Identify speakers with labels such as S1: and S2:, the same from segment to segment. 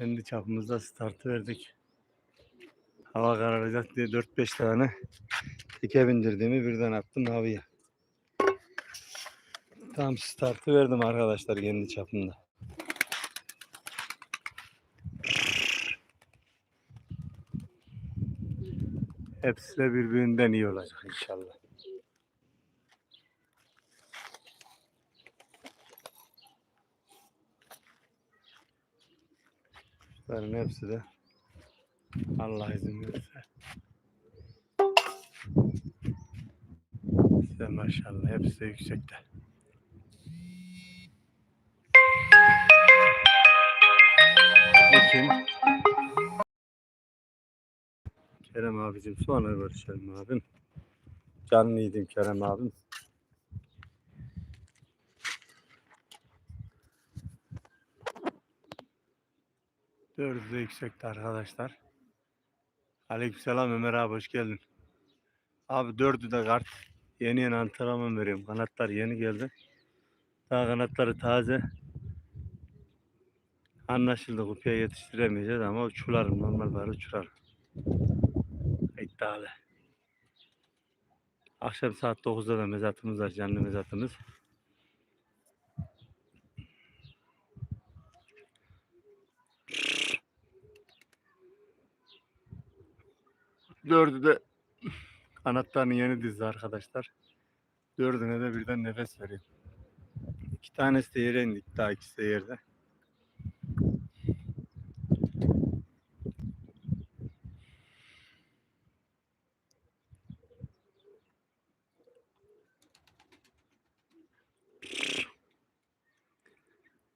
S1: Kendi çapımızda startı verdik. Hava kararacak diye 4-5 tane dike bindirdiğimi birden attım havaya. Tam startı verdim arkadaşlar kendi çapımda. Hepsi de birbirinden iyi olacak inşallah. Bunların hepsi de Allah izin verirse. İşte maşallah hepsi de yüksekte. Bakın. Kerem abicim sonra görüşelim abim. Canlıydım Kerem abim. Dördü de yüksekte arkadaşlar. Aleykümselam Ömer abi hoş geldin. Abi dördü de kart. Yeni yeni antrenman veriyorum. Kanatlar yeni geldi. Daha kanatları taze. Anlaşıldı kupaya yetiştiremeyeceğiz ama uçurarım normal var uçurarım. İddialı. Akşam saat 9'da da mezatımız var canlı mezatımız. Dördü de kanatlarını yeni dizdi arkadaşlar. Dördüne de birden nefes veriyor. İki tanesi de yere indik. Daha ikisi de yerde.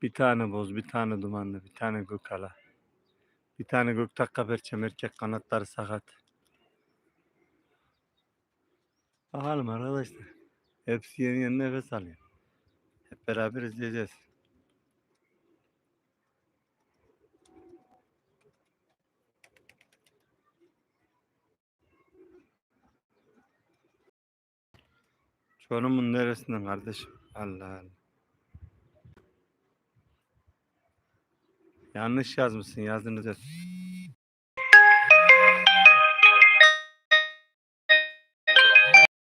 S1: Bir tane boz, bir tane dumanlı, bir tane gökala. Bir tane göktakka perçem erkek kanatları sakat. Bakalım arkadaşlar. Hepsi yeni yeni nefes alıyor. Hep beraber izleyeceğiz. Çorum'un neresinden kardeşim? Allah Allah. Yanlış yazmışsın yazdığınız yaz.